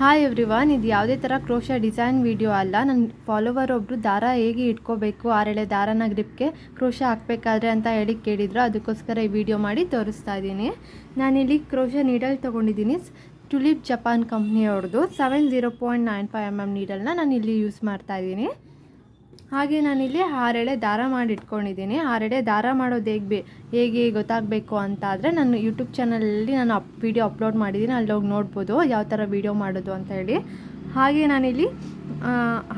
Hi everyone ಇದು ಯಾವುದೇ ಥರ ಕ್ರೋಶ ಡಿಸೈನ್ ವಿಡಿಯೋ ಅಲ್ಲ. ನನ್ನ ಫಾಲೋವರ್ ಒಬ್ಬರು ದಾರ ಹೇಗೆ ಇಟ್ಕೋಬೇಕು ಆರೆಳೆ ದಾರನ ಗ್ರಿಪ್ಗೆ ಕ್ರೋಶ ಹಾಕಬೇಕಾದ್ರೆ ಅಂತ ಹೇಳಿ ಕೇಳಿದ್ರು. ಅದಕ್ಕೋಸ್ಕರ ಈ ವಿಡಿಯೋ ಮಾಡಿ ತೋರಿಸ್ತಾ ಇದ್ದೀನಿ. ನಾನಿಲ್ಲಿ ಕ್ರೋಶ ನೀಡಲ್ ತೊಗೊಂಡಿದ್ದೀನಿ. Tulip Japan ಕಂಪ್ನಿಯವ್ರದ್ದು seven zero point nine five M M ನೀಡಲ್ನ ನಾನು ಇಲ್ಲಿ ಯೂಸ್ ಮಾಡ್ತಾ ಇದ್ದೀನಿ. ಹಾಗೆ ನಾನಿಲ್ಲಿ ಆರೆಳೆ ದಾರ ಮಾಡಿ ಇಟ್ಕೊಂಡಿದ್ದೀನಿ ಆರೆಳೆ ದಾರ ಮಾಡೋದು ಹೇಗೆ ಬೇ, ಹೇಗೆ ಗೊತ್ತಾಗಬೇಕು ಅಂತ ಆದರೆ ನಾನು ಯೂಟ್ಯೂಬ್ ಚಾನಲಲ್ಲಿ ನಾನು ಅಪ್ ವಿಡಿಯೋ ಅಪ್ಲೋಡ್ ಮಾಡಿದ್ದೀನಿ. ಅಲ್ಲಿ ಹೋಗಿ ನೋಡ್ಬೋದು ಯಾವ ಥರ ವಿಡಿಯೋ ಮಾಡೋದು ಅಂತ ಹೇಳಿ. ಹಾಗೆ ನಾನಿಲ್ಲಿ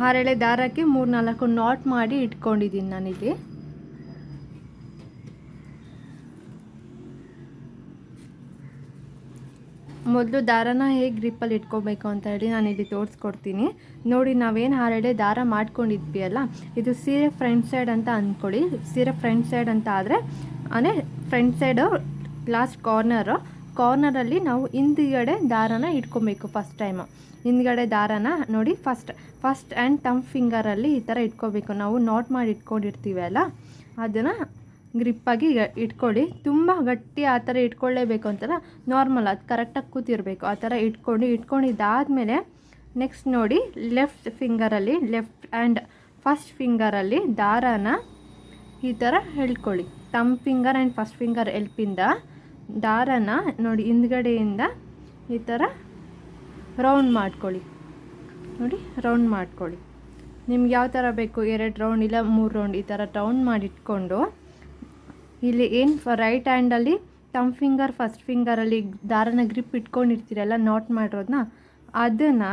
ಆರೆಳೆ ದಾರಕ್ಕೆ ಮೂರು ನಾಲ್ಕು ನಾಟ್ ಮಾಡಿ ಇಟ್ಕೊಂಡಿದ್ದೀನಿ ನಾನಿಲ್ಲಿ. ಮೊದಲು ದಾರನ ಹೇಗೆ ಗ್ರಿಪ್ಪಲ್ಲಿ ಇಟ್ಕೋಬೇಕು ಅಂತ ಹೇಳಿ ನಾನು ಇಲ್ಲಿ ತೋರಿಸ್ಕೊಡ್ತೀನಿ. ನೋಡಿ, ನಾವೇನು ಹಾರಡೆ ದಾರ ಮಾಡ್ಕೊಂಡಿದ್ವಿ ಅಲ್ಲ ಇದು ಸೀರೆ ಫ್ರಂಟ್ ಸೈಡ್ ಅಂತ ಅಂದ್ಕೊಳ್ಳಿ ಸೀರೆ ಫ್ರಂಟ್ ಸೈಡ್ ಅಂತ ಆದರೆ ಅಂದರೆ ಫ್ರಂಟ್ ಸೈಡು ಲಾಸ್ಟ್ ಕಾರ್ನರು ಕಾರ್ನರಲ್ಲಿ ನಾವು ಹಿಂದ್ಗಡೆ ದಾರನ ಇಟ್ಕೊಬೇಕು ಫಸ್ಟ್ ಟೈಮು ಹಿಂದ್ಗಡೆ ದಾರನ ನೋಡಿ ಫಸ್ಟ್ ಫಸ್ಟ್ ಆ್ಯಂಡ್ ಟಮ್ ಫಿಂಗರಲ್ಲಿ ಈ ಥರ ಇಟ್ಕೋಬೇಕು. ನಾವು ನಾಟ್ ಮಾಡಿ ಇಟ್ಕೊಂಡಿರ್ತೀವಿ ಅಲ್ಲ ಅದನ್ನು ಗ್ರಿಪ್ಪಾಗಿ ಇಟ್ಕೊಳ್ಳಿ. ತುಂಬ ಗಟ್ಟಿ ಆ ಥರ ಇಟ್ಕೊಳ್ಳೇಬೇಕು ಅಂತಲ್ಲ ನಾರ್ಮಲ್ ಅದು ಕರೆಕ್ಟಾಗಿ ಕೂತಿರಬೇಕು. ಆ ಥರ ಇಟ್ಕೊಂಡು, ಇಟ್ಕೊಂಡಿದ್ದಾದಮೇಲೆ ನೆಕ್ಸ್ಟ್ ನೋಡಿ ಲೆಫ್ಟ್ ಫಿಂಗರಲ್ಲಿ ಲೆಫ್ಟ್ ಆ್ಯಂಡ್ ಫಸ್ಟ್ ಫಿಂಗರಲ್ಲಿ ದಾರಾನ ಈ ಥರ ಹೇಳ್ಕೊಳ್ಳಿ thumb finger and first finger ಎಲ್ಪಿಂದ ದಾರನ ನೋಡಿ ಹಿಂದ್ಗಡೆಯಿಂದ ಈ ಥರ ರೌಂಡ್ ಮಾಡ್ಕೊಳ್ಳಿ. ನೋಡಿ ರೌಂಡ್ ಮಾಡ್ಕೊಳ್ಳಿ. ನಿಮ್ಗೆ ಯಾವ ಥರ ಬೇಕು? ಎರಡು ರೌಂಡ್ ಇಲ್ಲ ಮೂರು ರೌಂಡ್ ಈ ಥರ ರೌಂಡ್ ಮಾಡಿಟ್ಕೊಂಡು ಇಲ್ಲಿ ಏನು ಫ ರೈಟ್ ಹ್ಯಾಂಡಲ್ಲಿ ತಮ್ಮ ಫಿಂಗರ್ ಫಸ್ಟ್ ಫಿಂಗರಲ್ಲಿ ದಾರನ ಗ್ರಿಪ್ ಇಟ್ಕೊಂಡಿರ್ತೀರಲ್ಲ ನಾಟ್ ಮಾಡಿರೋದನ್ನ ಅದನ್ನು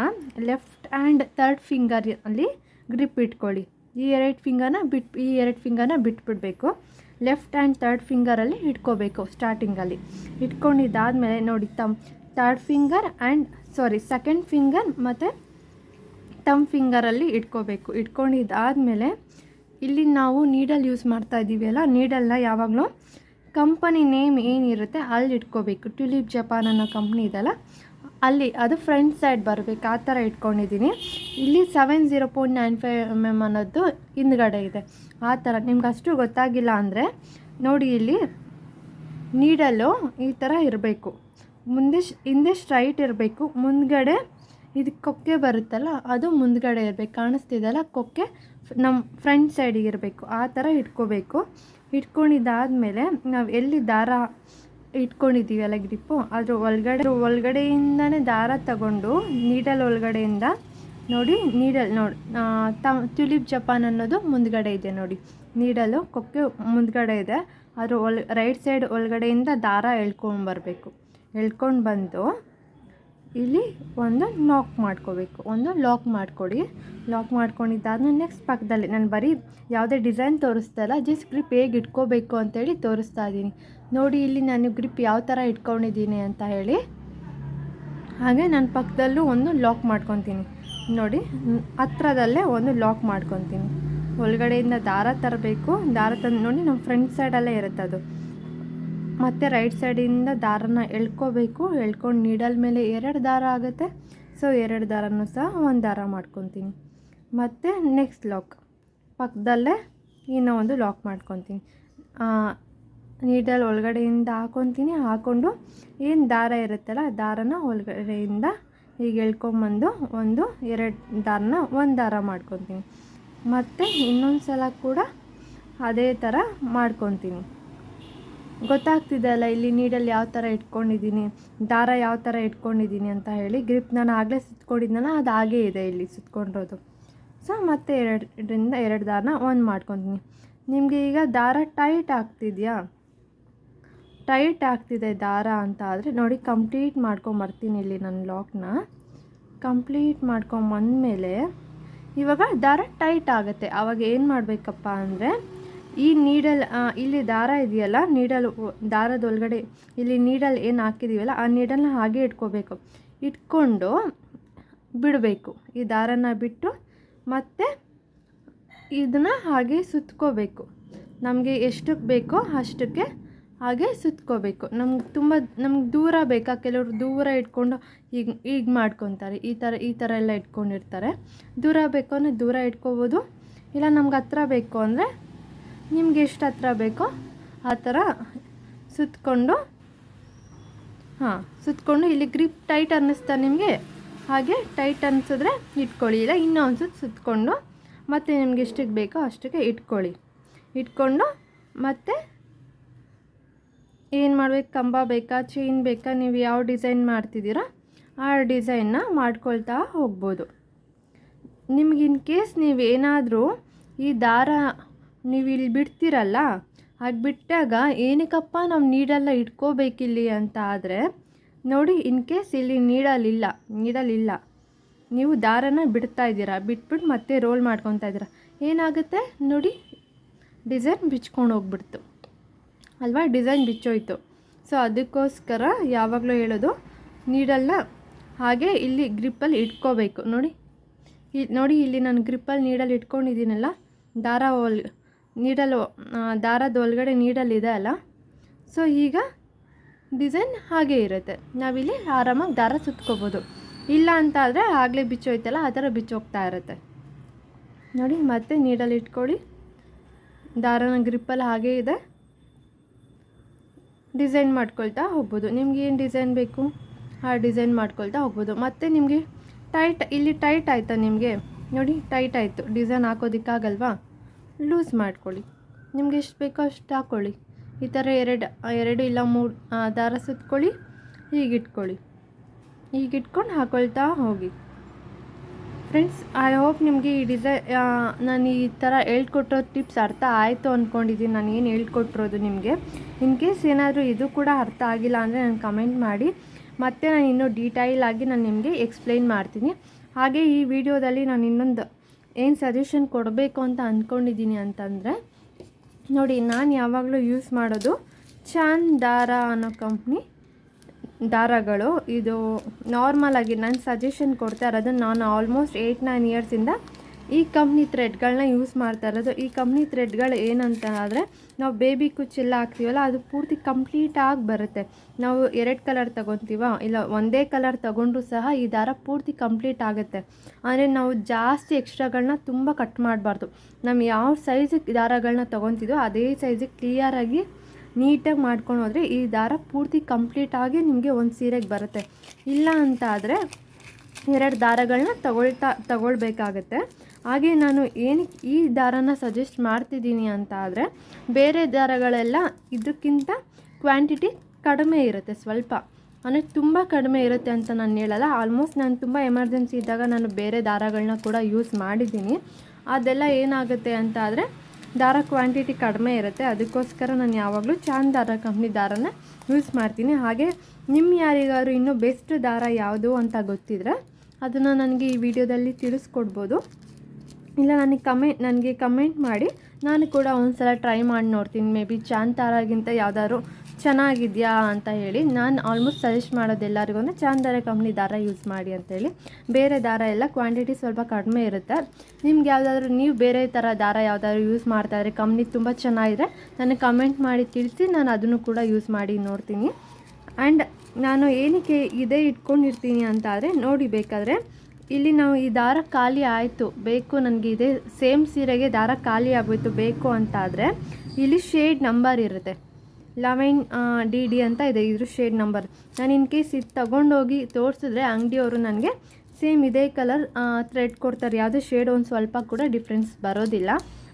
ಲೆಫ್ಟ್ ಆ್ಯಂಡ್ ತರ್ಡ್ ಫಿಂಗರ್ ಅಲ್ಲಿ ಗ್ರಿಪ್ ಇಟ್ಕೊಳ್ಳಿ. ಈ ಎರಡು ಫಿಂಗರ್ನ ಬಿಟ್ ಈ ಎರಡು ಫಿಂಗರ್ನ ಬಿಟ್ಬಿಡಬೇಕು. ಲೆಫ್ಟ್ ಆ್ಯಂಡ್ ತರ್ಡ್ ಫಿಂಗರಲ್ಲಿ ಇಟ್ಕೋಬೇಕು ಸ್ಟಾರ್ಟಿಂಗಲ್ಲಿ ಇಟ್ಕೊಂಡಿದ್ದಾದಮೇಲೆ ನೋಡಿ thumb third finger and sorry second finger ಮತ್ತು ತಮ್ ಫಿಂಗರಲ್ಲಿ ಇಟ್ಕೋಬೇಕು. ಇಟ್ಕೊಂಡಿದ್ದಾದಮೇಲೆ ಇಲ್ಲಿ ನಾವು ನೀಡಲ್ ಯೂಸ್ ಮಾಡ್ತಾ ಇದ್ದೀವಿ ಅಲ್ಲ? ನೀಡಲ್ನ ಯಾವಾಗಲೂ ಕಂಪನಿ ನೇಮ್ ಏನಿರುತ್ತೆ ಅಲ್ಲಿ ಇಟ್ಕೋಬೇಕು. ಟ್ಯುಲಿಪ್ ಜಪಾನ್ ಅನ್ನೋ ಕಂಪ್ನಿ ಇದೆಲ್ಲ ಅಲ್ಲಿ? ಅದು ಫ್ರಂಟ್ ಸೈಡ್ ಬರಬೇಕು. ಆ ಥರ ಇಟ್ಕೊಂಡಿದ್ದೀನಿ. ಇಲ್ಲಿ seven zero point nine five M M ಅನ್ನೋದು ಹಿಂದ್ಗಡೆ ಇದೆ. ಆ ಥರ. ನಿಮ್ಗೆ ಅಷ್ಟು ಗೊತ್ತಾಗಿಲ್ಲ ಅಂದರೆ ನೋಡಿ ಇಲ್ಲಿ ನೀಡಲು ಈ ಥರ ಇರಬೇಕು. ಮುಂದೆ ಹಿಂದೆ ಸ್ಟ್ರೈಟ್ ಇರಬೇಕು. ಮುಂದ್ಗಡೆ ಇದು ಕೊಕ್ಕೆ ಬರುತ್ತಲ್ಲ, ಅದು ಮುಂದ್ಗಡೆ ಇರಬೇಕು, ಕಾಣಿಸ್ತಿದೆಯಲ್ಲ, ಕೊಕ್ಕೆ ನಮ್ಮ ಫ್ರಂಟ್ ಸೈಡಿಗೆ ಇರಬೇಕು. ಆ ಥರ ಇಟ್ಕೋಬೇಕು. ಇಟ್ಕೊಂಡಿದ್ದಾದಮೇಲೆ ನಾವು ಎಲ್ಲಿ ದಾರ ಇಟ್ಕೊಂಡಿದ್ದೀವಲ್ಲ ಗ್ರಿಪ್ಪು, ಅದ್ರ ಒಳಗಡೆ ಒಳಗಡೆಯಿಂದನೇ ದಾರ ತಗೊಂಡು ನೀಡಲ್ ಒಳಗಡೆಯಿಂದ ನೋಡಿ ನೀಡಲ್ ನೋಡಿ ತ ಟ್ಯುಲಿಪ್ ಜಪಾನ್ ಅನ್ನೋದು ಮುಂದ್ಗಡೆ ಇದೆ ನೋಡಿ. ನೀಡಲು ಕೊಕ್ಕೆ ಮುಂದ್ಗಡೆ ಇದೆ. ಅದ್ರ ಒಳ ರೈಟ್ ಸೈಡ್ ಒಳಗಡೆಯಿಂದ ದಾರ ಎಳ್ಕೊಂಡು ಬರಬೇಕು. ಎಳ್ಕೊಂಡು ಬಂದು ಇಲ್ಲಿ ಒಂದು ಲಾಕ್ ಮಾಡ್ಕೋಬೇಕು. ಒಂದು ಲಾಕ್ ಮಾಡ್ಕೊಡಿ. ಲಾಕ್ ಮಾಡ್ಕೊಂಡಿದ್ದಾದ್ಮೇಲೆ ನೆಕ್ಸ್ಟ್ ಪಕ್ಕದಲ್ಲಿ ನಾನು ಬರೀ ಯಾವುದೇ ಡಿಸೈನ್ ತೋರಿಸ್ತಾ ಇಲ್ಲ ಜಸ್ಟ್ ಗ್ರಿಪ್ ಹೇಗೆ ಇಟ್ಕೋಬೇಕು ಅಂತೇಳಿ ತೋರಿಸ್ತಾ ಇದ್ದೀನಿ. ನೋಡಿ ಇಲ್ಲಿ ನಾನು ಗ್ರಿಪ್ ಯಾವ ಥರ ಇಟ್ಕೊಂಡಿದ್ದೀನಿ ಅಂತ ಹೇಳಿ. ಹಾಗೆ ನನ್ನ ಪಕ್ಕದಲ್ಲೂ ಒಂದು ಲಾಕ್ ಮಾಡ್ಕೊತೀನಿ. ನೋಡಿ, ಹತ್ರದಲ್ಲೇ ಒಂದು ಲಾಕ್ ಮಾಡ್ಕೊತೀನಿ. ಒಳಗಡೆಯಿಂದ ದಾರ ತರಬೇಕು. ದಾರ ತಂದು ನೋಡಿ ನಮ್ಮ ಫ್ರಂಟ್ ಸೈಡಲ್ಲೇ ಇರುತ್ತೆ ಅದು. ಮತ್ತು ರೈಟ್ ಸೈಡಿಂದ ದಾರನ ಎಳ್ಕೋಬೇಕು. ಎಳ್ಕೊಂಡು ನೀಡಲ್ ಮೇಲೆ ಎರಡು ದಾರ ಆಗುತ್ತೆ. ಸೊ ಎರಡು ದಾರನೂ ಸಹ ಒಂದು ದಾರ ಮಾಡ್ಕೊತೀನಿ. ಮತ್ತು ನೆಕ್ಸ್ಟ್ ಲಾಕ್ ಪಕ್ಕದಲ್ಲೇ ಇನ್ನೂ ಒಂದು ಲಾಕ್ ಮಾಡ್ಕೊತೀನಿ. ನೀಡಲ್ ಒಳಗಡೆಯಿಂದ ಹಾಕೊತೀನಿ. ಹಾಕ್ಕೊಂಡು ಏನು ದಾರ ಇರುತ್ತಲ್ಲ ದಾರನ ಒಳಗಡೆಯಿಂದ ಈಗ ಎಳ್ಕೊಂಬಂದು ಒಂದು ಎರಡು ದಾರನ ಒಂದು ದಾರ ಮಾಡ್ಕೊತೀನಿ. ಮತ್ತು ಇನ್ನೊಂದು ಸಲ ಕೂಡ ಅದೇ ಥರ ಮಾಡ್ಕೊತೀನಿ. ಗೊತ್ತಾಗ್ತಿದೆ ಅಲ್ಲ, ಇಲ್ಲಿ ನೀಡಲ್ಲಿ ಯಾವ ಥರ ಇಟ್ಕೊಂಡಿದ್ದೀನಿ, ದಾರ ಯಾವ ಥರ ಇಟ್ಕೊಂಡಿದ್ದೀನಿ ಅಂತ ಹೇಳಿ ಗ್ರಿಪ್ ನಾನು ಆಗಲೇ ಸುತ್ಕೊಂಡಿದ್ನಲ್ಲ, ಅದು ಹಾಗೇ ಇದೆ ಇಲ್ಲಿ ಸುತ್ಕೊಂಡಿರೋದು. ಸೊ ಮತ್ತೆ ಎರಡರಿಂದ ಎರಡು ದಾರನ ಒಂದು ಮಾಡ್ಕೊತೀನಿ. ನಿಮಗೆ ಈಗ ದಾರ ಟೈಟ್ ಆಗ್ತಿದೆಯಾ? ಟೈಟ್ ಆಗ್ತಿದೆ ದಾರ ಅಂತ ಆದರೆ ನೋಡಿ ಕಂಪ್ಲೀಟ್ ಮಾಡ್ಕೊಂಬರ್ತೀನಿ ಇಲ್ಲಿ ನನ್ನ ಲಾಕ್ನ ಕಂಪ್ಲೀಟ್ ಮಾಡ್ಕೊಂಬಂದಮೇಲೆ ಇವಾಗ ದಾರ ಟೈಟ್ ಆಗುತ್ತೆ. ಆವಾಗ ಏನು ಮಾಡಬೇಕಪ್ಪ ಅಂದರೆ ಈ ನೀಡಲ್ ಇಲ್ಲಿ ದಾರ ಇದೆಯಲ್ಲ, ನೀಡಲ್ ದಾರದೊಳಗಡೆ ಇಲ್ಲಿ ನೀಡಲ್ ಏನು ಹಾಕಿದ್ದೀವಲ್ಲ ಆ ನೀಡಲ್ನ ಹಾಗೆ ಇಟ್ಕೋಬೇಕು. ಇಟ್ಕೊಂಡು ಬಿಡಬೇಕು. ಈ ದಾರನ ಬಿಟ್ಟು ಮತ್ತೆ ಇದನ್ನು ಹಾಗೆ ಸುತ್ಕೋಬೇಕು. ನಮಗೆ ಎಷ್ಟಕ್ಕೆ ಬೇಕೋ ಅಷ್ಟಕ್ಕೆ ಹಾಗೆ ಸುತ್ಕೋಬೇಕು. ನಮ್ಗೆ ತುಂಬ, ನಮ್ಗೆ ದೂರ ಬೇಕಾ? ಕೆಲವರು ದೂರ ಇಟ್ಕೊಂಡು ಈಗ ಈಗ ಮಾಡ್ಕೊತಾರೆ. ಈ ಥರ ಈ ಥರ ಎಲ್ಲ ಇಟ್ಕೊಂಡಿರ್ತಾರೆ. ದೂರ ಬೇಕು ಅಂದರೆ ದೂರ ಇಟ್ಕೋಬೋದು. ಇಲ್ಲ ನಮ್ಗೆ ಹತ್ರ ಬೇಕು ಅಂದರೆ ನಿಮ್ಗೆ ಎಷ್ಟು ಹತ್ರ ಬೇಕೋ ಆ ಥರ ಸುತ್ತಕೊಂಡು ಹಾಂ ಸುತ್ತಕೊಂಡು ಇಲ್ಲಿ ಗ್ರಿಪ್ ಟೈಟ್ ಅನ್ನಿಸ್ತಾ ನಿಮಗೆ? ಹಾಗೆ ಟೈಟ್ ಅನ್ನಿಸಿದ್ರೆ ಇಟ್ಕೊಳ್ಳಿ. ಇಲ್ಲ ಇನ್ನೊಂದು ಸುತ್ತ ಸುತ್ತಕೊಂಡು ಮತ್ತು ನಿಮ್ಗೆ ಎಷ್ಟಕ್ಕೆ ಬೇಕೋ ಅಷ್ಟಕ್ಕೆ ಇಟ್ಕೊಳ್ಳಿ. ಇಟ್ಕೊಂಡು ಮತ್ತು ಏನು ಮಾಡ್ಬೇಕು? ಕಂಬ ಬೇಕಾ? ಚೈನ್ ಬೇಕಾ? ನೀವು ಯಾವ ಡಿಸೈನ್ ಮಾಡ್ತಿದ್ದೀರಾ ಆ ಡಿಸೈನ್ನ ಮಾಡ್ಕೊಳ್ತಾ ಹೋಗ್ಬೋದು. ನಿಮ್ಗೆ ಇನ್ ಕೇಸ್ ನೀವೇನಾದರೂ ಈ ದಾರ ನೀವು ಇಲ್ಲಿ ಬಿಡ್ತೀರಲ್ಲ? ಹಾಗೆ ಬಿಟ್ಟಾಗ ಏನಕ್ಕಪ್ಪ ನಾವು ನೀಡೆಲ್ಲ ಇಟ್ಕೋಬೇಕಿಲ್ಲಿ ಅಂತ ಆದರೆ, ನೋಡಿ ಇನ್ ಕೇಸ್ ಇಲ್ಲಿ ನೀಡಲಿಲ್ಲ ನೀಡಲಿಲ್ಲ ನೀವು ದಾರನ ಬಿಡ್ತಾ ಇದ್ದೀರಾ? ಬಿಟ್ಬಿಟ್ಟು ಮತ್ತೆ ರೋಲ್ ಮಾಡ್ಕೊತಾ ಇದ್ದೀರಾ? ಏನಾಗುತ್ತೆ? ನೋಡಿ ಡಿಸೈನ್ ಬಿಚ್ಕೊಂಡು ಹೋಗ್ಬಿಡ್ತು. ಅಲ್ವಾ? ಡಿಸೈನ್ ಬಿಚ್ಚೋಯ್ತು. ಸೊ ಅದಕ್ಕೋಸ್ಕರ ಯಾವಾಗಲೂ ಹೇಳೋದು ನೀಡಲ್ಲ ಹಾಗೆ ಇಲ್ಲಿ ಗ್ರಿಪ್ಪಲ್ಲಿ ಇಟ್ಕೋಬೇಕು. ನೋಡಿ ನೋಡಿ, ಇಲ್ಲಿ ನಾನು ಗ್ರಿಪ್ಪಲ್ಲಿ ನೀಡಲ್ಲಿ ಇಟ್ಕೊಂಡಿದ್ದೀನಲ್ಲ, ದಾರ ಒಲ್ ನೀಡಲು ದಾರದ ಒಳಗಡೆ ನೀಡಲ್ಲಿದೆ ಅಲ್ಲ? ಸೊ ಈಗ ಡಿಸೈನ್ ಹಾಗೆ ಇರುತ್ತೆ. ನಾವಿಲ್ಲಿ ಆರಾಮಾಗಿ ದಾರ ಸುತ್ಕೋಬೋದು. ಇಲ್ಲ ಅಂತ ಆದರೆ ಆಗಲೇ ಬಿಚ್ಚೋಯ್ತಲ್ಲ, ಆ ಥರ ಬಿಚ್ಚೋಗ್ತಾ ಇರುತ್ತೆ. ನೋಡಿ, ಮತ್ತೆ ನೀಡಲ್ಲಿ ಇಟ್ಕೊಳ್ಳಿ. ದಾರನ ಗ್ರಿಪ್ಪಲ್ಲಿ ಹಾಗೇ ಇದೆ. ಡಿಸೈನ್ ಮಾಡ್ಕೊಳ್ತಾ ಹೋಗ್ಬೋದು. ನಿಮ್ಗೆ ಏನು ಡಿಸೈನ್ ಬೇಕು? ಆ ಡಿಸೈನ್ ಮಾಡ್ಕೊಳ್ತಾ ಹೋಗ್ಬೋದು. ಮತ್ತು ನಿಮಗೆ ಟೈಟ್ ಇಲ್ಲಿ ಟೈಟ್ ಆಯಿತಾ ನಿಮಗೆ? ನೋಡಿ ಟೈಟ್ ಆಯಿತು. ಡಿಸೈನ್ ಹಾಕೋದಕ್ಕಾಗಲ್ವಾ? ಲೂಸ್ ಮಾಡ್ಕೊಳ್ಳಿ. ನಿಮ್ಗೆ ಎಷ್ಟು ಬೇಕೋ ಅಷ್ಟು ಹಾಕ್ಕೊಳ್ಳಿ ಈ ಥರ ಎರಡು ಎರಡು ಇಲ್ಲ ಮೂರು ದಾರ ಸುತ್ಕೊಳ್ಳಿ, ಹೀಗಿಟ್ಕೊಳ್ಳಿ. ಹೀಗಿಟ್ಕೊಂಡು ಹಾಕೊಳ್ತಾ ಹೋಗಿ. ಫ್ರೆಂಡ್ಸ್ ಐ ಹೋಪ್ ನಿಮಗೆ ಈ ಡಿಸೈ ನಾನು ಈ ಥರ ಹೇಳ್ಕೊಟ್ಟಿರೋ ಟಿಪ್ಸ್ ಅರ್ಥ ಆಯಿತು ಅಂದ್ಕೊಂಡಿದ್ದೀನಿ ನಾನು ಏನು ಹೇಳ್ಕೊಟ್ಟಿರೋದು ನಿಮಗೆ. ಇನ್ ಕೇಸ್ ಏನಾದರೂ ಇದು ಕೂಡ ಅರ್ಥ ಆಗಿಲ್ಲ ಅಂದರೆ ನಾನು ಕಮೆಂಟ್ ಮಾಡಿ. ಮತ್ತೆ ನಾನು ಇನ್ನೂ ಡೀಟೈಲ್ ಆಗಿ ನಾನು ನಿಮಗೆ ಎಕ್ಸ್ಪ್ಲೈನ್ ಮಾಡ್ತೀನಿ. ಹಾಗೆ ಈ ವಿಡಿಯೋದಲ್ಲಿ ನಾನು ಇನ್ನೊಂದು ಏನು ಸಜೆಷನ್ ಕೊಡಬೇಕು ಅಂತ ಅಂದ್ಕೊಂಡಿದ್ದೀನಿ ಅಂತಂದರೆ, ನೋಡಿ ನಾನು ಯಾವಾಗಲೂ ಯೂಸ್ ಮಾಡೋದು ಚಾಂದ್ ದಾರ ಅನ್ನೋ ಕಂಪ್ನಿ ದಾರಗಳು. ಇದು ನಾರ್ಮಲ್ ಆಗಿ ನಾನು ಸಜೆಷನ್ ಕೊಡ್ತಾ ಇರೋದು ನಾನು ಆಲ್ಮೋಸ್ಟ್ ಏಯ್ಟ್ ನೈನ್ ಇಯರ್ಸಿಂದ ಈ ಕಂಪ್ನಿ ಥ್ರೆಡ್ಗಳನ್ನ ಯೂಸ್ ಮಾಡ್ತಾ ಇರೋದು. ಈ ಕಂಪ್ನಿ ಥ್ರೆಡ್ಗಳು ಏನಂತ ಆದರೆ ನಾವು ಬೇಬಿ ಕುಚ್ಚೆಲ್ಲ ಹಾಕ್ತೀವಲ್ಲ, ಅದು ಪೂರ್ತಿ ಕಂಪ್ಲೀಟಾಗಿ ಬರುತ್ತೆ. ನಾವು ಎರಡು ಕಲರ್ ತಗೊತೀವ, ಇಲ್ಲ ಒಂದೇ ಕಲರ್ ತಗೊಂಡ್ರೂ ಸಹ ಈ ದಾರ ಪೂರ್ತಿ ಕಂಪ್ಲೀಟ್ ಆಗುತ್ತೆ. ಆದರೆ ನಾವು ಜಾಸ್ತಿ ಎಕ್ಸ್ಟ್ರಾಗಳನ್ನ ತುಂಬ ಕಟ್ ಮಾಡಬಾರ್ದು. ನಮ್ಮ ಯಾವ ಸೈಜಿಗೆ ದಾರಗಳನ್ನ ತೊಗೊತಿದ್ವೋ, ಅದೇ ಸೈಜಿಗೆ ಕ್ಲಿಯರಾಗಿ ನೀಟಾಗಿ ಮಾಡ್ಕೊಂಡು ಹೋದರೆ ಈ ದಾರ ಪೂರ್ತಿ ಕಂಪ್ಲೀಟಾಗಿ ನಿಮಗೆ ಒಂದು ಸೀರೆಗೆ ಬರುತ್ತೆ. ಇಲ್ಲ ಅಂತ ಆದರೆ, ಎರಡು ದಾರಗಳನ್ನ ತಗೊಳ್ತಾ, ತಗೊಳ್ಬೇಕಾಗತ್ತೆ. ಹಾಗೆ ನಾನು ಏನಕ್ಕೆ ಈ ದಾರನ ಸಜೆಸ್ಟ್ ಮಾಡ್ತಿದ್ದೀನಿ ಅಂತ ಆದರೆ ಬೇರೆ ದಾರಗಳೆಲ್ಲ ಇದಕ್ಕಿಂತ ಕ್ವಾಂಟಿಟಿ ಕಡಿಮೆ ಇರುತ್ತೆ ಸ್ವಲ್ಪ. ಅಂದರೆ ತುಂಬ ಕಡಿಮೆ ಇರುತ್ತೆ ಅಂತ ನಾನು ಹೇಳಲ್ಲ. ಆಲ್ಮೋಸ್ಟ್ ನಾನು ತುಂಬ ಎಮರ್ಜೆನ್ಸಿ ಇದ್ದಾಗ ನಾನು ಬೇರೆ ದಾರಗಳನ್ನ ಕೂಡ ಯೂಸ್ ಮಾಡಿದ್ದೀನಿ. ಅದೆಲ್ಲ ಏನಾಗುತ್ತೆ ಅಂತ ಆದರೆ ದಾರ ಕ್ವಾಂಟಿಟಿ ಕಡಿಮೆ ಇರುತ್ತೆ. ಅದಕ್ಕೋಸ್ಕರ ನಾನು ಯಾವಾಗಲೂ ಚಾಂದ್ ದಾರ ಕಂಪ್ನಿ ದಾರನ ಯೂಸ್ ಮಾಡ್ತೀನಿ. ಹಾಗೆ ನಿಮ್ಮ ಯಾರಿಗಾದ್ರು ಇನ್ನೂ ಬೆಸ್ಟ್ ದಾರ ಯಾವುದು ಅಂತ ಗೊತ್ತಿದ್ರೆ ಅದನ್ನು ನನಗೆ ಈ ವಿಡಿಯೋದಲ್ಲಿ ತಿಳಿಸ್ಕೊಡ್ಬೋದು. ಇಲ್ಲ, ನನಗೆ ಕಮೆಂಟ್ ನನಗೆ ಕಮೆಂಟ್ ಮಾಡಿ. ನಾನು ಕೂಡ ಒಂದ್ಸಲ ಟ್ರೈ ಮಾಡಿ ನೋಡ್ತೀನಿ. ಮೇ ಬಿ ಚಾಂದ್ ದಾರಾಗಿಂತ ಯಾವ್ದಾದ್ರು ಚೆನ್ನಾಗಿದೆಯಾ ಅಂತ ಹೇಳಿ. ನಾನು ಆಲ್ಮೋಸ್ಟ್ ಸಜೆಸ್ಟ್ ಮಾಡೋದು ಎಲ್ಲರಿಗೂ ಅಂದರೆ ಚಾಂದಾರ ದಾರ ಕಂಪ್ನಿ ದಾರ ಯೂಸ್ ಮಾಡಿ ಅಂತೇಳಿ ಬೇರೆ ದಾರ ಎಲ್ಲ ಕ್ವಾಂಟಿಟಿ ಸ್ವಲ್ಪ ಕಡಿಮೆ ಇರುತ್ತೆ. ನಿಮ್ಗೆ ಯಾವುದಾದ್ರೂ, ನೀವು ಬೇರೆ ಥರ ದಾರ ಯಾವುದಾದ್ರು ಯೂಸ್ ಮಾಡ್ತಾಯಿದ್ರೆ ಕಂಪ್ನಿ ತುಂಬ ಚೆನ್ನಾಗಿದೆ ನನಗೆ ಕಮೆಂಟ್ ಮಾಡಿ ತಿಳಿಸಿ, ನಾನು ಅದನ್ನು ಕೂಡ ಯೂಸ್ ಮಾಡಿ ನೋಡ್ತೀನಿ. ಆ್ಯಂಡ್ ನಾನು ಏನಕ್ಕೆ ಇದೇ ಇಟ್ಕೊಂಡಿರ್ತೀನಿ ಅಂತ ಆದರೆ, ನೋಡಿ ಬೇಕಾದರೆ ಇಲ್ಲಿ ನಾವು ಈ ದಾರ ಖಾಲಿ ಆಯಿತು, ಬೇಕು, ನನಗೆ ಇದೇ ಸೇಮ್ ಸೀರೆಗೆ ದಾರ ಖಾಲಿ ಆಗೋಯ್ತು, ಬೇಕು ಅಂತ ಆದರೆ ಇಲ್ಲಿ ಶೇಡ್ ನಂಬರ್ ಇರುತ್ತೆ. ಲೆವೆನ್ ಡಿ ಡಿ ಅಂತ ಇದೆ, ಇದ್ರ ಶೇಡ್ ನಂಬರ್ ನಾನು ಇನ್ ಕೇಸ್ ಇದು ತೊಗೊಂಡೋಗಿ ತೋರಿಸಿದ್ರೆ ಅಂಗಡಿಯವರು ನನಗೆ ಸೇಮ್ ಇದೇ ಕಲರ್ ಥ್ರೆಡ್ ಕೊಡ್ತಾರೆ. ಯಾವುದೇ ಶೇಡ್ ಒಂದು ಸ್ವಲ್ಪ ಕೂಡ ಡಿಫ್ರೆನ್ಸ್ ಬರೋದಿಲ್ಲ.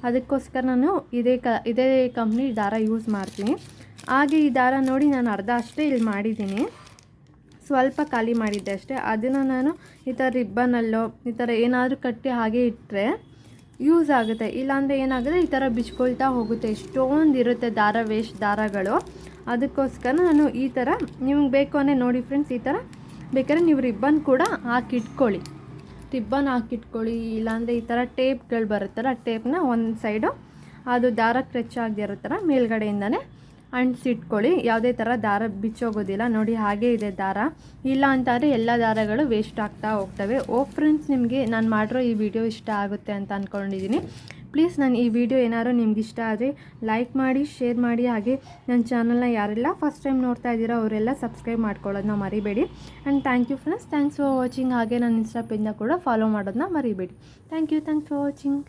ಅದಕ್ಕೋಸ್ಕರ ನಾನು ಇದೇ ಕ, ಇದೇ ಕಂಪ್ನಿ ದಾರ ಯೂಸ್ ಮಾಡ್ತೀನಿ. ಹಾಗೆ ಈ ದಾರ ನೋಡಿ ನಾನು ಅರ್ಧ ಅಷ್ಟೇ ಇಲ್ಲಿ ಮಾಡಿದ್ದೀನಿ. ಸ್ವಲ್ಪ ಖಾಲಿ ಮಾಡಿದ್ದೆ ಅಷ್ಟೇ. ಅದನ್ನು ನಾನು ಈ ಥರ ರಿಬ್ಬನಲ್ಲೋ ಈ ಥರ ಏನಾದರೂ ಕಟ್ಟಿ ಹಾಗೆ ಇಟ್ಟರೆ ಯೂಸ್ ಆಗುತ್ತೆ. ಇಲ್ಲಾಂದರೆ ಏನಾಗುತ್ತೆ, ಈ ಥರ ಬಿಚ್ಕೊಳ್ತಾ ಹೋಗುತ್ತೆ. ಎಷ್ಟೊಂದು ಇರುತ್ತೆ ದಾರ ವೇಸ್ಟ್ ದಾರಗಳು ಅದಕ್ಕೋಸ್ಕರ ನಾನು ಈ ಥರ ನಿಮ್ಗೆ ಬೇಕು ಅಂದರೆ ನೋಡಿ ಫ್ರೆಂಡ್ಸ್ ಈ ಥರ ಬೇಕಾದ್ರೆ ನೀವು ರಿಬ್ಬನ್ ಕೂಡ ಹಾಕಿಟ್ಕೊಳ್ಳಿ. ರಿಬ್ಬನ್ ಹಾಕಿಟ್ಕೊಳ್ಳಿ. ಇಲ್ಲಾಂದರೆ ಈ ಥರ ಟೇಪ್ಗಳು ಬರುತ್ತಲ್ಲ ಟೇಪ್ನ ಒಂದು ಸೈಡು, ಅದು ದಾರ ಕ್ರೆಚ್ ಆಗದಿರೋ ಥರ ಮೇಲ್ಗಡೆಯಿಂದನೇ ಅಂಟಿಸಿಟ್ಕೊಳ್ಳಿ. ಯಾವುದೇ ಥರ ದಾರ ಬಿಚ್ಚೋಗೋದಿಲ್ಲ. ನೋಡಿ, ಹಾಗೇ ಇದೆ ದಾರ. ಇಲ್ಲ ಅಂತಾದರೆ ಎಲ್ಲ ದಾರಗಳು ವೇಸ್ಟ್ ಆಗ್ತಾ ಹೋಗ್ತವೆ. ಓ, ಫ್ರೆಂಡ್ಸ್, ನಿಮಗೆ ನಾನು ಮಾಡಿರೋ ಈ ವಿಡಿಯೋ ಇಷ್ಟ ಆಗುತ್ತೆ ಅಂತ ಅಂದ್ಕೊಂಡಿದ್ದೀನಿ ಪ್ಲೀಸ್, ನಾನು ಈ ವಿಡಿಯೋ ಏನಾದರೂ ನಿಮ್ಗೆ ಇಷ್ಟ ಆದರೆ ಲೈಕ್ ಮಾಡಿ, ಶೇರ್ ಮಾಡಿ. ಹಾಗೆ ನನ್ನ ಚಾನಲ್ನ ಯಾರೆಲ್ಲ ಫಸ್ಟ್ ಟೈಮ್ ನೋಡ್ತಾ ಇದ್ದೀರೋ ಅವರೆಲ್ಲ ಸಬ್ಸ್ಕ್ರೈಬ್ ಮಾಡ್ಕೊಳ್ಳೋದನ್ನ ಮರಿಬೇಡಿ. And thank you, friends. Thanks for watching. ಹಾಗೆ ನನ್ನ ಇನ್ಸ್ಟಾ ಪೇಜ್ನ ಕೂಡ ಫಾಲೋ ಮಾಡೋದನ್ನ ಮರಿಬೇಡಿ. Thank you, thanks for watching.